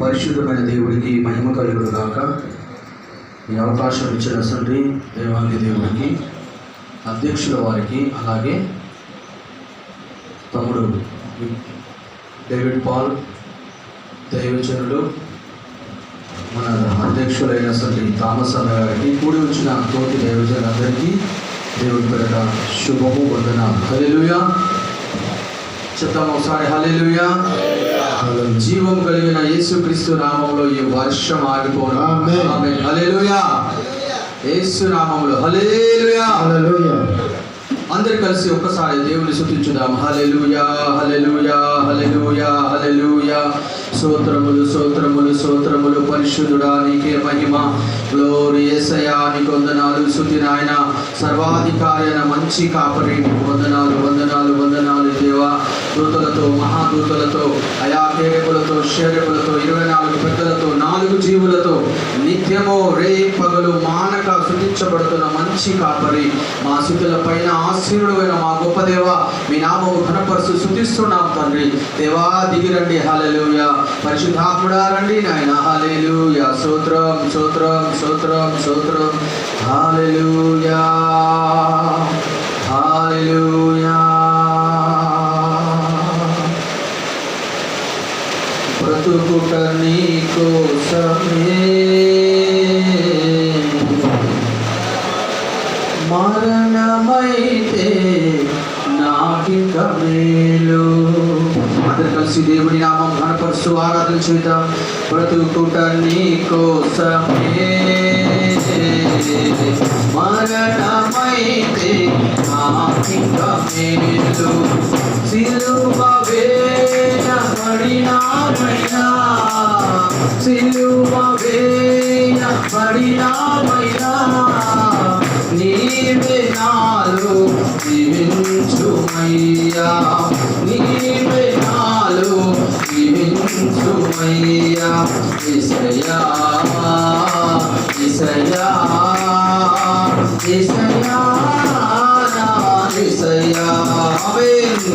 పరిశుద్ధమైన దేవుడికి మహిమ కలుగుడు కాక ఈ అవకాశం ఇచ్చిన తండ్రి దేవాంగి దేవుడికి అధ్యక్షుల వారికి అలాగే తమ్ముడు డేవిడ్ పాల్ దైవచనుడు మన అధ్యక్షులైన తండ్రి థామస్ అన్న గారికి కూడి వచ్చిన తోటి దైవజనులందరికీ దేవుడి పేరట శుభము వందన హల్లెలూయా. చెప్తాము ఒకసారి హల్లెలూయా. జీవం కలిగిన యేసుక్రీస్తు నామంలో ఈ వర్షం ఆగిపోను. ఆమేన్. ఆమేన్. హల్లెలూయా. యేసు నామంలో. హల్లెలూయా. హల్లెలూయా. అందరు కలిసి ఒక్కసారి దేవుని స్తుతించుదాం హల్లెలూయా హల్లెలూయా హల్లెలూయా హల్లెలూయా. స్తోత్రములు స్తోత్రములు స్తోత్రములు. పరిశుద్ధుడా నీకే మహిమ. గ్లోరీ యేసయ్యా నీకు వందనాలు. స్తుతి నాయన. సర్వాధికారి అయిన మంచి కాపరి. వందనాలు వందనాలు వందనాలు. దేవా దూతలతో మహాదూతలతో అయా కేరకులతో ఇరవై నాలుగు పెద్దలతో నాలుగు జీవులతో నిత్యము రే పగలు మానక శుద్ధించబడుతున్న మంచి కాపరి. మా స్థితుల పైన ఆశీనుడైన మా గొప్ప దేవ మీ నామము ఘనపరుసు శుద్ధిస్తున్నాం తండ్రి. దేవా దిగిరండి హాలెలూయ పరిశుద్ధాత్ముడా రండి నాయన హాలెలూయ సూత్రం సూత్రం సూత్రం సూత్రం హాలెలూయా హాలెలూయా బ్రతుకుట కోసమే. మరణమైతే నాకిక మేలు. అందరు కలిసి దేవుని నామం ఘనపరుస్తూ ఆరాధన చేద్దాం. బ్రతుకుట కోసమే. మరణమైతే నాకిక మేలు. సిలువ వేయబడినామైనా సిలువ వేయబడినామైనా నీవే నాలో జీవించుమయ్యా నీవే నాలో జీవించుమయ్యా ఇసయా ఇసయా ఇసయా నా ఇసయా ఆమేన్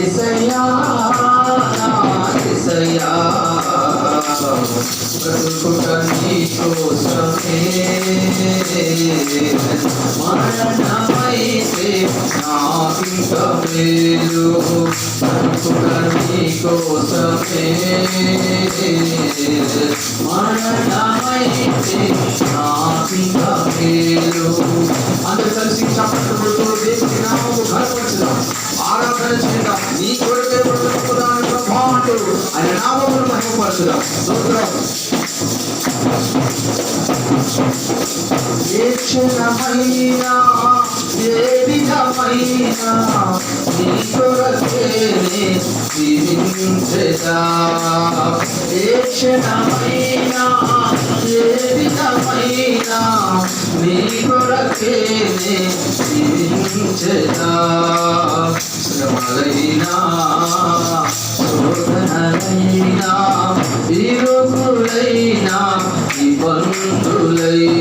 ఇసయా ఇసయా బ్రతుకుట నీ కోసమే మరణమైతే నాకింక మేలు బ్రతుకుట నీ కోసమే మరణమైతే నాకింక మేలు కలిసి చప్పట్లు కొడుతూ దేవుని నామము ఆరాధన చేద్దాం. నీ కొరకే బ్రతుకుదాని అంటూ ఆయన నామమును మహిమపరచుదాం? స్తోత్రం ఏ క్షణమైనా ఏ విధమైనా నీ కొరకేనే జీవించదా ఏ క్షణమైనా ఏ విధమైనా నీ కొరకేనే జీవించదా tulai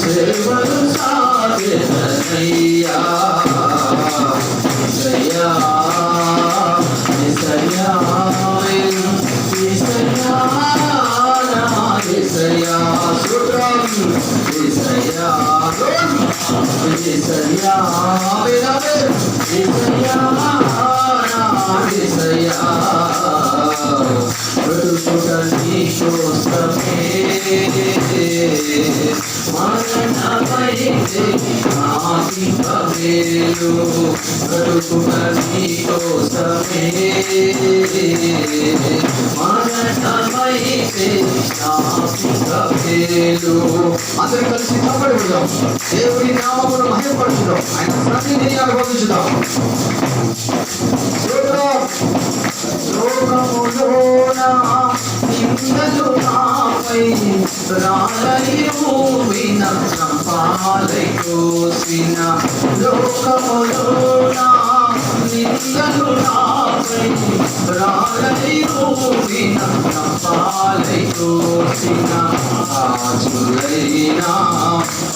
సేవలు సాగెదనయ్యా ఇసయ్యా ఇసయ్యా ఇసయ్యా నా ఇసయ్యా సుత్రం ఇసయ్యా ఇసయ్యా వినవే ఇసయ్యా నా ఇసయ్యా బ్రతుకుట వేలు బ్రతుకున అందరూ కలిసి తప్పడుకుందాం దేవుడి నామమును మహిమపడుచుదాం ఆయన ప్రతిని అనుభవించుదాం లోకములోనా మంగళుమాపై రాలయోవిన కపాలయోసిన లోకములోన నిందలునాపై రాలయోవిన కపాలయోసిన రాజులైనా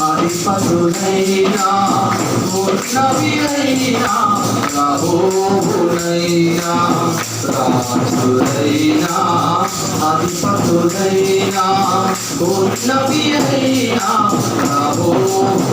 అధిపతులైనా నవినైనా ప్రభువునైనా రాజులైనా అధిపతులైనా ఉన్నవినైనా ప్రభువునైనా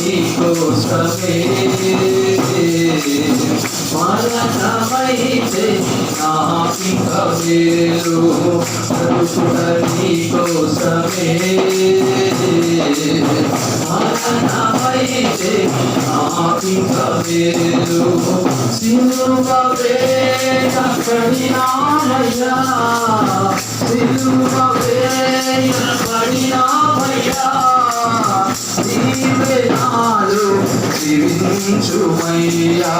కోసమే మరణమై చేసినారు కరుణి కోసమే మరణమై చేసినారు సిలువవే కడినామయ్యా సిలువవే కడినామయ్యా నీవేనాలు జీవించుమయ్యా.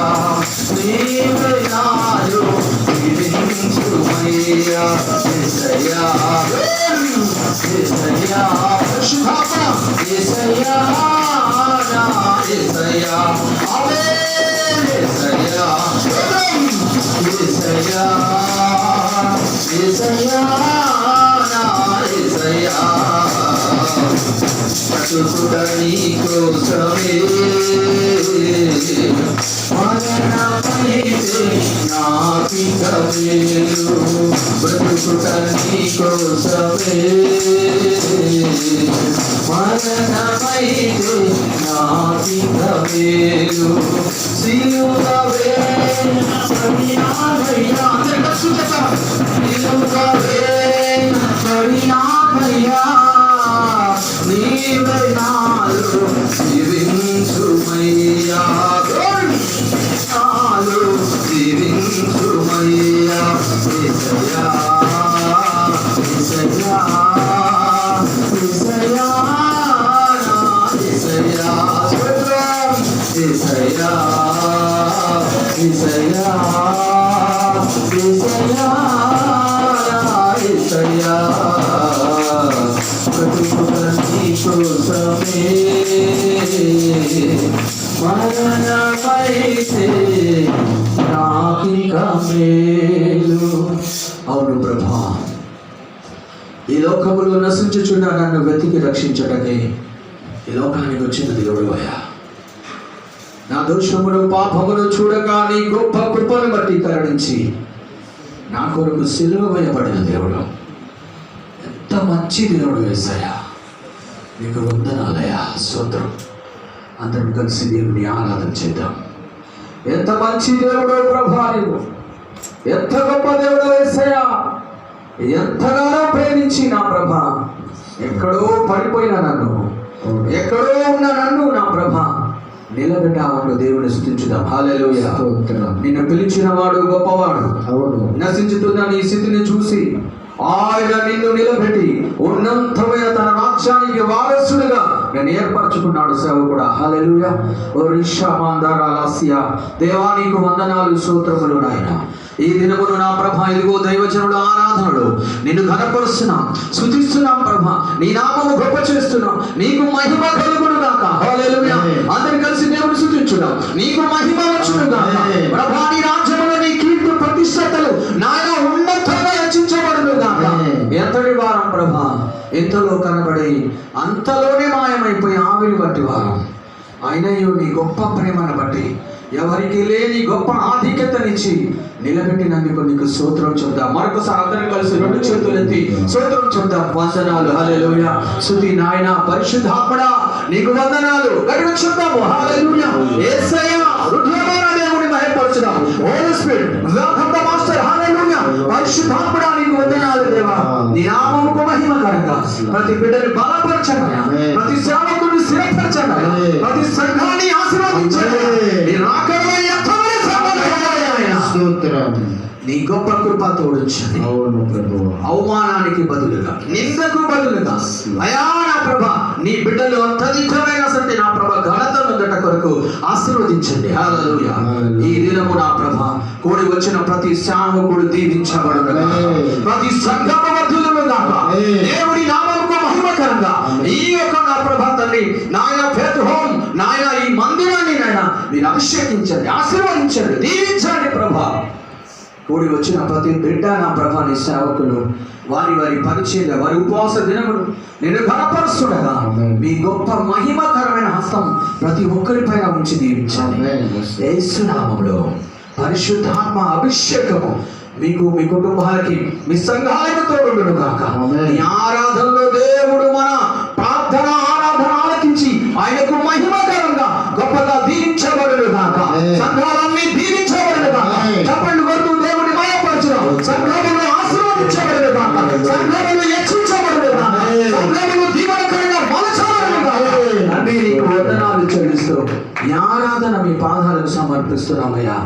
నీవేనాలు జీవించుమయ్యా. ఏసయ్యా. ఏసయ్యా. పరిశుభామ ఏసయ్యా. నా ఏసయ్యా. అవే ఏసయ్యా. ఏసయ్యా. ఏసయ్యా. నా సుఖుడని కోసమే మరణమై నాకికవేలు బ్రతుకుడని కోసమే మరణమై నాకికవేలు సిలువవేలు నాకిక మేలు అవును ప్రభా. ఈ లోకములో నశించుచున్న నన్ను వెతికి రక్షించటకే ఈ లోకానికి వచ్చిన దేవుడువయ్యా నా దోషమును పాపమును చూడక నీ గొప్ప కృపను బట్టి కరుణించి నా కొరకు సిలువ వేయబడిన దేవుడు. ఎంత మంచి దేవుడు వేసాయా నీకు వందనాలయా సూత్రం అందరం కలిసి దేవుని ఆరాధన చేద్దాం. ఎంత మంచి దేవుడు ప్రభా నీవు. ఎంత గొప్ప దేవుడు వేసయా ఎంతగానో ప్రేమించి నా ప్రభ. ఎక్కడో పడిపోయిన నన్ను. ఎక్కడో ఉన్న నన్ను నా ప్రభ. నిలబెట్టావను దేవుని స్థుతించుదాం. హాలెలూయా. నిన్ను పిలిచిన వాడు గొప్పవాడు. అవును. నశించుతున్న నీ స్థితిని చూసి ఆయన నిన్ను నిలబెట్టి ఉన్నతమైన తన రాజ్యానికి వారసుడుగా నేను ఏర్పరచుకున్నాడు సేవకుడా హలెలుయ ఓ రిషా మాందారా దేవా నీకు వందనాలు సూత్రములు నాయన. ఈ దినమును నా ప్రభ ఇదిగో దైవజనుడు ఆరాధనలు నిన్ను ఘనపరుస్తున్నాం శుతిస్తున్నాం ప్రభ. నీ నామము గొప్ప చేస్తున్నాం నీకు మహిమ కలుగును కాక హల్లెలూయా. అందరు కలిసి దేవుని శుతించుదాం నీకు మహిమ ఎంతలో కనబడి అంతలోనే మాయమైపోయి ఆవిరి వంటి వారం. అయినయో నీ గొప్ప ప్రేమను బట్టి ఎవరికి లేని గొప్ప ఆధిక్యతనిచ్చి నిలబెట్టినందుకు నీకు స్తోత్రం చెప్దాం. మరొకసారి అందరం కలిసి రెండు చేతులు ఎత్తి స్తోత్రం చెప్దాం. వందనాలు హల్లెలూయ. సుతి నాయన పరిశుద్ధాత్మడా నీకు వందనాలు. గడిగా చెప్దాము. హల్లెలూయ. యేసయ్య హృదయమైన దేవుని మహిమపరచుదాం holy spirit welcome the master hallelujah పరిశుద్ధాత్మడా నీకు వందనాలు దేవా నీ నామముకు మహిమకరంగా ప్రతి బిడ్డని బలపరచండి ప్రతి సేవకుని స్థిరపరచండి ప్రతి సంఘాన్ని ఆశీర్వదించండి నీ రాకడలో నీ గొప్ప కృప అవును ప్రభు. అవమానానికి బదులుగా నిందకు బదులుగా అయా నా ప్రభ నీ బిడ్డలు అత్యధికమైన సరే నా ప్రభ ఘనత నుందట కొరకు ఆశీర్వదించండి. హల్లెలూయా. ఈ దినము నా ప్రభ కూడి వచ్చిన ప్రతి సేవకుడు దీవించబడును ప్రతి సంఘము గాక దేవుని నామముకు మహిమకరంగా ఈ యొక్క నా ప్రభ తండ్రి నాయన ఫేత్ హోమ్ నాయన ఈ మందిరాన్ని నాయన మీరు అభిషేకించండి ఆశీర్వదించండి దీవించండి. కూడి వచ్చిన ప్రతి బిడ్డ నా ప్రభాని సేవకులు వారి వారి పరిచయ వారి ఉపవాస దినములు నేను ఘనపరుస్తుండగా మీ గొప్ప మహిమకరమైన హస్తం ప్రతి ఒక్కరిపైన ఉంచి దీవించాలి పరిశుద్ధాత్మ అభిషేకము మీకు మీ కుటుంబాలకి మీ సంఘాలకు తోడును గాక. ఈ ఆరాధనలో దేవుడు మన ప్రార్థన ఆరాధన ఆలకించి ఆయనకు మహిమకరంగా గొప్పగా దీవించబడును గాక. సంఘాలన్నీ దీవించబడును గాక. చెప్పండి మయపరచుదాం సంఘములు ఆశీర్వదించబడును గాక సంఘములు హెచ్చించబడును గాక సంఘములు దీవనకరంగా మలచబడును గాక తండ్రి నీకు వందనాలు చెల్లిస్తూ ఈ ఆరాధన మీ పాదాలకు సమర్పిస్తున్నామయ్యా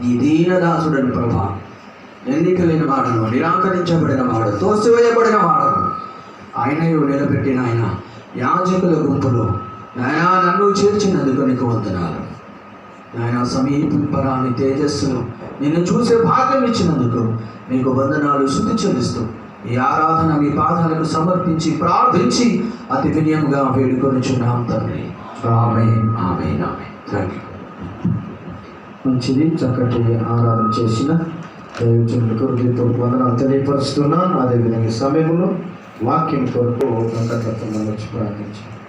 నీ దీనదాసుడని ప్రభా ఎన్నికలేని వాడను నిరాకరించబడిన వాడు తోసివేయబడిన వాడను ఆయనయు నిలబెట్టిన ఆయన యాజకుల గుంపులో నాయనా నన్ను చేర్చినందుకు నీకు వందనాలు. నాయన సమీపింపరాని తేజస్సును నిన్ను చూసే భాగ్యం ఇచ్చినందుకు నీకు వందనాలు శుద్ధి చెల్లిస్తూ ఈ ఆరాధన మీ పాదాలకు సమర్పించి ప్రార్థించి అతి వినయంగా వేడుకొనిచున్నాం తండ్రి. ఆమె ఆమె ఆమె థ్యాంక్ యూ మంచిది చక్కటి ఆరాధన చేసిన దైవజనులకు హృదయపూర్వక వందనాలు తెలియపరుస్తున్నాను. అదేవిధంగా సమయంలో వాక్యం కొరకు ప్రకటన ప్రార్థించాను